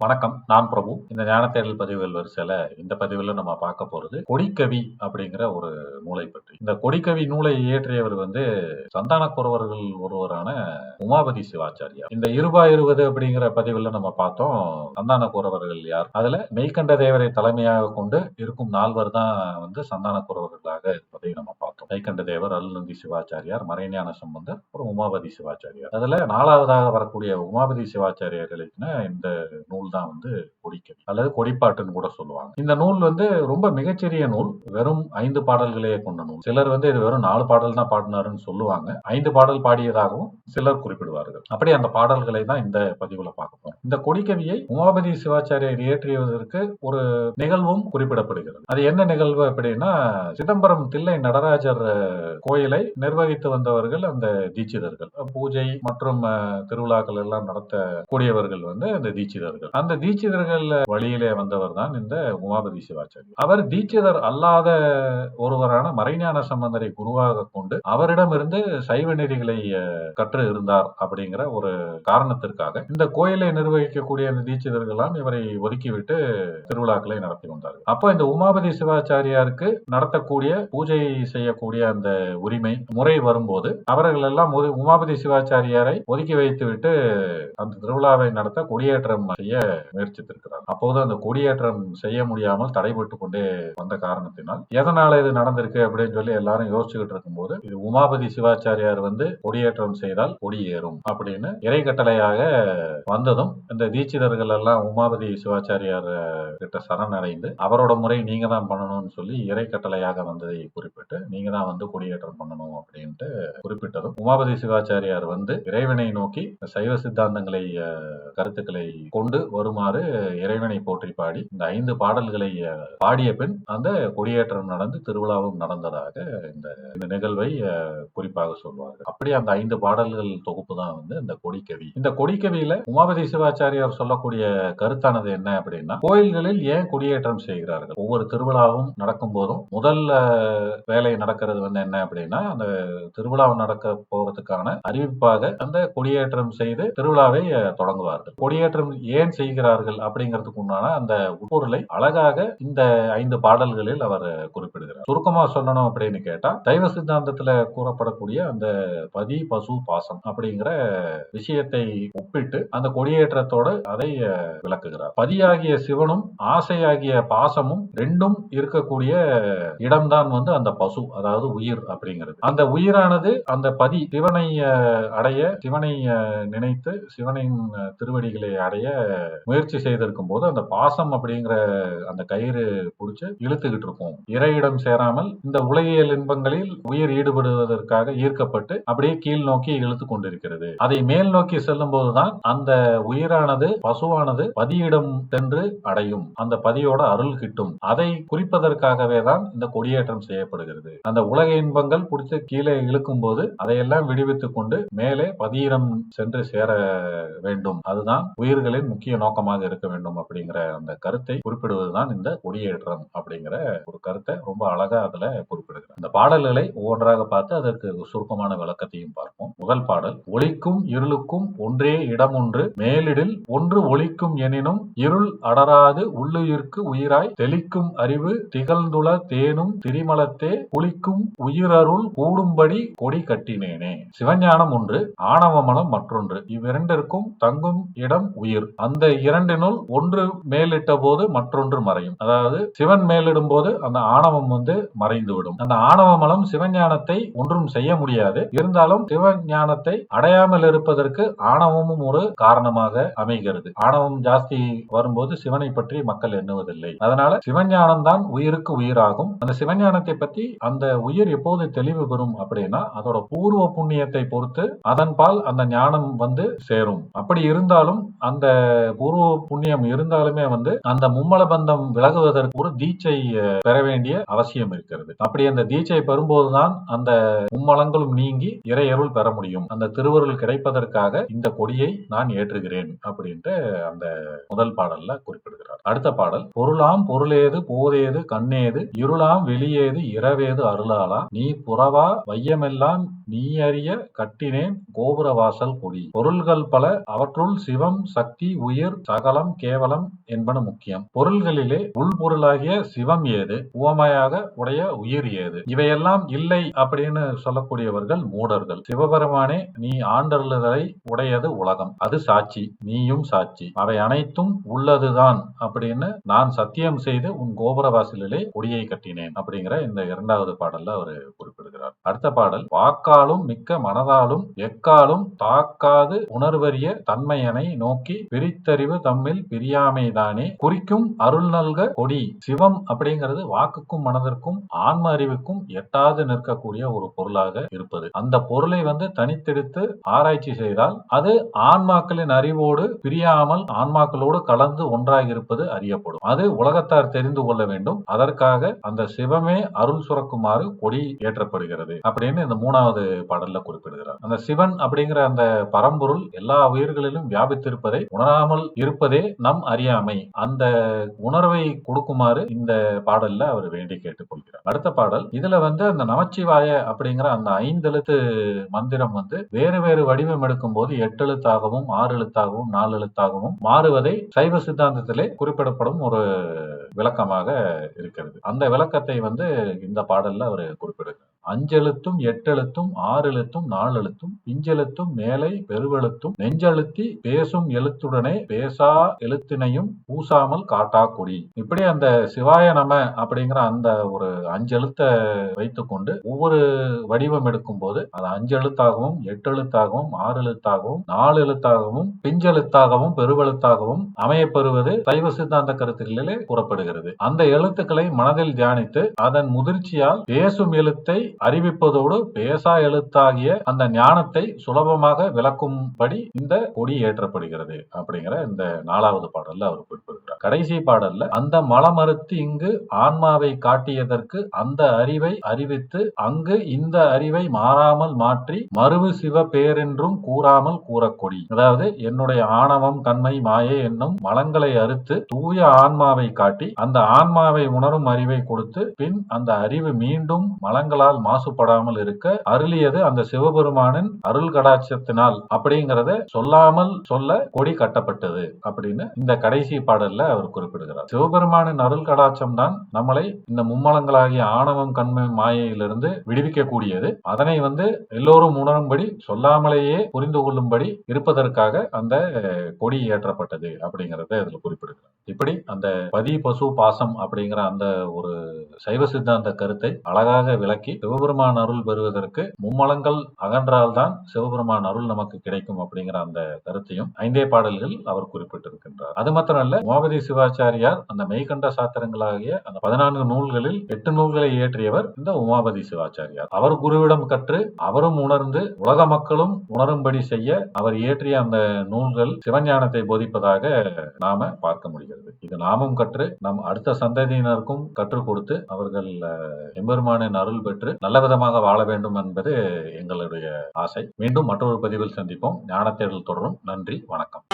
வணக்கம் நான் பிரபு. இந்த ஞானத்தேடல் பதிவுகள் வரிசையில இந்த பதிவுல நம்ம பார்க்க போறது கொடிக்கவி அப்படிங்கிற ஒரு நூலை பற்றி. இந்த கொடிக்கவி நூலை இயற்றியவர் வந்து சந்தான குறவர்கள் ஒருவரான உமாபதி சிவாச்சாரியார். இந்த இருபா இருபது அப்படிங்கிற பதிவுல நம்ம பார்த்தோம் சந்தான குறவர்கள் யார்? அதுல மெய்கண்ட தேவரை தலைமையாக கொண்டு இருக்கும் நால்வர் தான் வந்து சந்தான குறவர்களாக இருப்பதை நம்ம பார்த்தோம். கைகண்ட தேவர் அருள்நந்தி சிவாச்சாரியார் மறைஞான சம்பந்தர் அப்புறம் உமாபதி சிவாச்சாரியார். அதுல நாலாவதாக வரக்கூடிய உமாபதி சிவாச்சாரியார் எழுதின இந்த நூல் தான் வந்து கொடிக்கவி அல்லது கொடிப்பாட்டுன்னு கூட சொல்லுவாங்க. இந்த நூல் வந்து ரொம்ப மிகச்சிறிய நூல் வெறும் ஐந்து பாடல்களையே கொண்ட நூல். சிலர் வந்து இது வெறும் நாலு பாடல் தான் பாடினாருன்னு சொல்லுவாங்க. ஐந்து பாடல் பாடியதாகவும் சிலர் குறிப்பிடுவார்கள். அப்படி அந்த பாடல்களை தான் இந்த பதிவுல பார்க்க போறோம். இந்த கொடிக்கவியை உமாபதி சிவாச்சாரியர் இயற்றியதற்கு ஒரு நிகழ்வும் குறிப்பிடப்படுகிறது. அது என்ன நிகழ்வு அப்படின்னா சிதம்பரம் தில்லை நடராஜர் கோயிலை நிர்வகித்து வந்தவர்கள் அந்த தீட்சிதர்கள். பூஜை மற்றும் திருவிழாக்கள் எல்லாம் நடத்தக்கூடியவர்கள் வந்து அந்த தீட்சிதர்கள். அந்த தீட்சிதர்கள் வழியிலே வந்தவர் தான் இந்த உமாபதி சிவாச்சாரி. அவர் தீட்சிதர் அல்லாத ஒருவரான மறைஞான சம்பந்தரை குருவாக கொண்டு அவரிடமிருந்து சைவ நெறிகளை கற்று இருந்தார் அப்படிங்கிற ஒரு காரணத்திற்காக இந்த கோயிலை நிர்வகிக்கக்கூடிய அந்த தீட்சிதர்கள்லாம் இவரை ஒதுக்கிவிட்டு திருவிழாக்களை நடத்தி வந்தார்கள். அப்போ இந்த உமாபதி சிவாச்சாரியாருக்கு நடத்தக்கூடிய பூஜை செய்யக்கூடிய அந்த உரிமை முறை வரும்போது அவர்கள் எல்லாம் உமாபதி சிவாச்சாரியாரை ஒதுக்கி வைத்துவிட்டு அந்த திருவிழாவை நடத்த கொடியேற்றம் செய்ய முயற்சித்திருக்கிறார் அப்போது அந்த கொடியேற்றம் செய்ய முடியாமல் தடைபட்டு கொண்டே வந்த காரணத்தினால் எதனால இது நடந்திருக்கு அப்படின்னு சொல்லி எல்லாரும் யோசிச்சுக்கிட்டு இருக்கும்போது இது உமாபதி சிவாச்சாரியார் வந்து கொடியேற்றம் செய்தால் கொடியேறும் அப்படின்னு இறை கட்டளையாக வந்ததும் இந்த தீட்சிதர்கள் எல்லாம் உமாபதி சிவாச்சாரியார் கிட்ட சரணடைந்து அவரோட முறை நீங்க தான் பண்ணணும்னு சொல்லி இறை கட்டளையாக வந்ததை குறிப்பிட்டு நீங்க தான் வந்து கொடியேற்றம் பண்ணணும் அப்படின்ட்டு குறிப்பிட்டதும். உமாபதி சிவாச்சாரியார் வந்து இறைவனை நோக்கி சைவ சித்தாந்தங்களை கருத்துக்களை கொண்டு வருமாறு இறைவனை போற்றி பாடி இந்த ஐந்து பாடல்களை பாடிய பின் அந்த கொடியேற்றம் நடந்து திருவிழாவும் நடந்ததாக இந்த இந்த நிகழ்வை குறிப்பாக சொல்வார்கள். அப்படி அந்த ஐந்து பாடல்கள் தொகுப்பு தான் வந்து இந்த கொடிக்கவி. இந்த கொடிக்கவியில உமாபதி சிவாச்சாரியார் சொல்லக்கூடிய கருத்தானது என்ன அப்படின்னா கோயில்களில் ஏன் கொடியேற்றம் செய்கிறார்கள்? ஒவ்வொரு திருவிழாவும் நடக்கும் போதும் முதல்ல வேலை நடக்கிற நடக்கிறது வந்து என்ன அப்படின்னா அந்த திருவிழா நடக்க போறதுக்கான அறிவிப்பாக அந்த கொடியேற்றம் செய்து திருவிழாவை தொடங்குவார்கள். கொடியேற்றம் ஏன் செய்கிறார்கள் அப்படிங்கிறதுக்கு உண்டான அந்த உட்பொருளை அழகாக இந்த ஐந்து பாடல்களில் அவர் குறிப்பிடுகிறார். சுருக்கமா சொல்லணும் அப்படின்னு கேட்டா தெய்வ சித்தாந்தத்துல கூறப்படக்கூடிய அந்த பதி பசு பாசம் அப்படிங்கிற விஷயத்தை ஒப்பிட்டு அந்த கொடியேற்றத்தோடு அதை விளக்குகிறார். பதியாகிய சிவனும் ஆசையாகிய பாசமும் ரெண்டும் இருக்கக்கூடிய இடம்தான் வந்து அந்த பசு அதாவது உயிர் அப்படிங்கிறது. அந்த உயிரானது அந்த பதி சிவனை அடைய சிவனை நினைத்து சிவனின் திருவடிகளை அடைய முயற்சி செய்திருக்கும் போது அந்த பாசம் அப்படிங்கிற அந்த கயிறு பிடிச்சு இழுத்துக்கிட்டு இருக்கும். இறையிடம் சேராமல் இந்த உலகியல் இன்பங்களில் உயிர் ஈடுபடுவதற்காக ஈர்க்கப்பட்டு அப்படியே கீழ் நோக்கி இழுத்து கொண்டிருக்கிறது. அதை மேல் நோக்கி செல்லும் போதுதான் அந்த உயிரானது பசுவானது பதியிடம் சென்று அடையும். அந்த பதியோட அருள் கிட்டும். அதை குறிப்பதற்காகவே தான் இந்த கொடியேற்றம் செய்யப்படுகிறது. அந்த உலக இன்பங்கள் பிடித்து கீழே இழுக்கும் போது அதையெல்லாம் விடுவித்துக் கொண்டு மேலே பதியிடம் சென்று சேர வேண்டும். அதுதான் உயிர்களின் முக்கிய நோக்கமாக இருக்க வேண்டும் அப்படிங்கிற அந்த கருத்தை குறிப்பிடுவதுதான் இந்த கொடியேற்றம் அப்படிங்கிற ஒரு கருத்தை ரொம்ப விரிவாக அதுல குறிப்பிடுகிறார். இந்த பாடல்களை ஒவ்வொன்றாக பார்த்து அதற்கு சுருக்கமான விளக்கத்தையும் பார்ப்போம். முதல் பாடல் ஒளிக்கும் இருளுக்கும் ஒன்றே இடம் ஒன்று மேலிடில் ஒன்று ஒளிக்கும் எனினும் இருள் அடராது உள்ளுயிர்க்கு உயிராய் தெளிக்கும் அறிவு திகழ்ந்துள தேனும் திரிமலத்தே குளிக்கும் உயிரருள் கூடும்படி கொடி கட்டினேனே. சிவஞானம் ஒன்று ஆணவமனம் மற்றொன்று இவ்விரண்டிற்கும் தங்கும் இடம் உயிர். அந்த இரண்டினுள் ஒன்று மேலிட்ட போது மற்றொன்று மறையும். அதாவது சிவன் மேலிடும் போது அந்த ஆணவம் வந்து மறைந்து விடும் அந்த ஆணவ மலம் சிவஞானத்தை ஒன்றும் செய்ய முடியாது. இருந்தாலும் சிவஞானத்தை அடையாமல் இருப்பதற்கு ஆணவமும் ஒரு காரணமாக அமைகிறது. ஆணவம் ஜாஸ்தி வரும்போது சிவனை பற்றி மக்கள் எண்ணுவதில்லை. அதனால சிவஞானம் தான் உயிருக்கு உயிராகும். அந்த சிவஞானத்தை பத்தி அந்த உயிர் எப்போது தெளிவு பெறும் அப்படின்னா அதோட பூர்வ புண்ணியத்தை பொறுத்து அதன்பால் அந்த ஞானம் வந்து சேரும். அப்படி இருந்தாலும் அந்த பூர்வ புண்ணியம் இருந்தாலுமே வந்து அந்த மும்மல பந்தம் விலகுவதற்கு ஒரு தீட்சை பெற வேண்டிய அவசியம் இருக்கிறது. அப்படி அந்த தீட்சை பெறும்போதுதான் அந்த மும்மலங்களும் நீங்கி இறையருள் பெற முடியும். அந்த திருவருள் கிடைப்பதற்காக இந்த கொடியை நான் ஏற்றுகிறேன் அப்படின்ட்டு அந்த முதல் பாடல்ல குறிப்பிடுகிறார். அடுத்த பாடல் பொருளாம் பொருளேது போதேது கண்ணேது இருளாம் வெளியேது இரவேது அருளாளா நீ புறவா வையமெல்லாம் நீ அறிய கட்டினேன் கோபுர வாசல் கொடி பொருள்கள் பல அவற்றுள் சிவம் சக்தி உயிர் சகலம் கேவலம் என்பன முக்கியம். பொருள்களிலே உள்பொருளாகிய சிவம் ஏது? உவமையாக உடைய உயிர் ஏது? இவையெல்லாம் இல்லை அப்படின்னு சொல்லக்கூடியவர்கள் மூடர்கள். சிவபெருமானே நீ ஆண்டருளுதலை உடையது உலகம். அது சாட்சி. நீயும் சாட்சி. அவை அனைத்தும் உள்ளதுதான் அப்படின்னு நான் சத்தியம் செய்து உன் கோபுர வாசலிலே கொடியை கட்டினேன் அப்படிங்கிற இந்த இரண்டாவது பாடல்ல அவர் குறிப்பிடுகிறார் அடுத்த பாடல் வாக்காலும் மிக்க மனதாலும் எக்காலும் தாக்காது உணர்வறிய தன்மையனை நோக்கி பிரித்தறிவு தம்மில் பிரியாமைதானே. குறிக்கும் அருள் நல்க கொடி. சிவம் அப்படிங்கிறது வாக்குக்கும் மனதிற்கும் ஆன்ம அறிவுக்கும் எட்டாது நிற்கக்கூடிய ஒரு பொருளாக இருப்பது. அந்த பொருளை வந்து தனித்தெடுத்து ஆராய்ச்சி செய்தால் அது ஆன்மாக்களின் அறிவோடு பிரியாமல் ஆன்மாக்களோடு கலந்து ஒன்றாக இருப்பது அறியப்படும். அது உலகத்தார் தெரிந்து கொள்ள வேண்டும். அதற்காக அந்த சிவமே அருள் சுரக்குமாறு கொடி ஏற்றப்படுகிறது. அப்படின்னு இந்த மூணாவது பாடல்ல குறிப்பிடுகிறார். அந்த சிவன் அப்படிங்கிற அந்த பரம்பொருள் எல்லா உயிர்களிலும் வியாபித்திருப்பதை உணராமல் இருப்பதே நம் அறியாமை. அந்த உணர்வை கொடுக்குமாறு இந்த பாடல்ல அவர் வேண்டி கேட்டுக்கொள்கிறார். அடுத்த பாடல் இதுல வந்து அந்த நமச்சிவாய அப்படிங்கிற அந்த ஐந்தெழுத்து மந்திரம் வந்து வேறு வேறு வடிவம் எடுக்கும் போது எட்டு எழுத்தாகவும் ஆறு எழுத்தாகவும் நாலு எழுத்தாகவும் மாறுவதை சைவ சித்தாந்தத்திலே குறிப்பிடப்படும் ஒரு விளக்கமாக இருக்கிறது. அந்த விளக்கத்தை வந்து இந்த பாடல்ல அவர் குறிப்பிடுகிறார். அஞ்செழுத்தும் எட்டெழுத்தும் ஆறு எழுத்தும் நாலு எழுத்தும் பிஞ்செழுத்தும் மேலை பெருவெழுத்தும் நெஞ்செழுத்தி பேசும் எழுத்துடனே பேசா எழுத்தினையும் பூசாமல் காட்டா கொடி. இப்படி அந்த சிவாய நம அப்படிங்கிற அந்த ஒரு அஞ்செழுத்தை வைத்துக்கொண்டு ஒவ்வொரு வடிவம் எடுக்கும் போது அது அஞ்செழுத்தாகவும் எட்டெழுத்தாகவும் எட்டு எழுத்தாகவும் ஆறு எழுத்தாகவும் நாலு எழுத்தாகவும் பிஞ்செழுத்தாகவும் பெருவெழுத்தாகவும் அமையப்பெறுவது சைவ சித்தாந்த கருத்துக்களிலே கூறப்படுகிறது. அந்த எழுத்துக்களை மனதில் தியானித்து அதன் முதிர்ச்சியால் பேசும் எழுத்தை அறிவிப்பதோடு பேசா எழுத்தாகிய அந்த ஞானத்தை சுலபமாக விளக்கும்படி இந்த கொடி ஏற்றப்படுகிறது அப்படிங்கிற இந்த நாலாவது பாடல்ல அவர் குறிப்பிடுகிறார் கடைசி பாடல்ல அந்த மலமறுத்து இங்கு ஆன்மாவை காட்டியதற்கு அந்த அறிவை அறிவித்து அங்கு இந்த அறிவை மாறாமல் மாற்றி மறுவு சிவ பேரென்றும் கூறாமல் கூறக்கொடி. அதாவது என்னுடைய ஆணவம் தன்மை மாயை என்னும் மலங்களை அறுத்து தூய ஆன்மாவை காட்டி அந்த ஆன்மாவை உணரும் அறிவை கொடுத்து பின் அந்த அறிவு மீண்டும் மலங்களால் மாசுபடாமல் இருக்க அருளியது அந்த சிவபெருமானின் அருள் கடாட்சத்தினால் அப்படிங்கறத சொல்லாமல் சொல்ல கொடி கட்டப்பட்டது அப்படின்னு இந்த கடைசி பாடல்ல அவர் குறிப்பிடுகிறார். சிவபெருமானின் அருள் கடாட்சம் தான் நம்மளை இந்த மும்மலங்களாகிய ஆணவம் கண்மை மாயையிலிருந்து விடுவிக்க கூடியது அதனை வந்து எல்லோரும் உணரும்படி சொல்லாமலேயே புரிந்து கொள்ளும்படி இருப்பதற்காக அந்த கொடி ஏற்றப்பட்டது அப்படிங்கறத இதுல குறிப்பிடுகிறார். இப்படி அந்த பதி பசு பாசம் அப்படிங்கிற அந்த ஒரு சைவ சித்தாந்த கருத்தை அழகாக விளக்கி சிவபெருமான் அருள் பெறுவதற்கு மும்மலங்கள் அகன்றால்தான் சிவபெருமான் அருள் நமக்கு கிடைக்கும் அப்படிங்கிற அந்த கருத்தையும் ஐந்தே பாடல்கள் அவர் குறிப்பிட்டிருக்கின்றார். அது மாத்திரமல்ல மோபதி சிவாச்சாரியார் அந்த மெய்கண்ட சாத்திரங்களாகிய அந்த பதினான்கு நூல்களில் எட்டு நூல்களை இயற்றியவர் இந்த உமாபதி சிவாச்சாரியார். அவர் குருவிடம் கற்று அவரும் உணர்ந்து உலக மக்களும் உணரும்படி செய்ய அவர் இயற்றிய அந்த நூல்கள் சிவஞானத்தை போதிப்பதாக நாம பார்க்க முடிகிறது. இது நாமும் கற்று நம் அடுத்த சந்ததியினருக்கும் கற்றுக் கொடுத்து அவர்கள் எம்பெருமானின் அருள் பெற்று நல்ல விதமாக வாழ வேண்டும் என்பது எங்களுடைய ஆசை. மீண்டும் மற்றொரு பதிவில் சந்திப்போம். ஞான தேடல் தொடரும். நன்றி. வணக்கம்.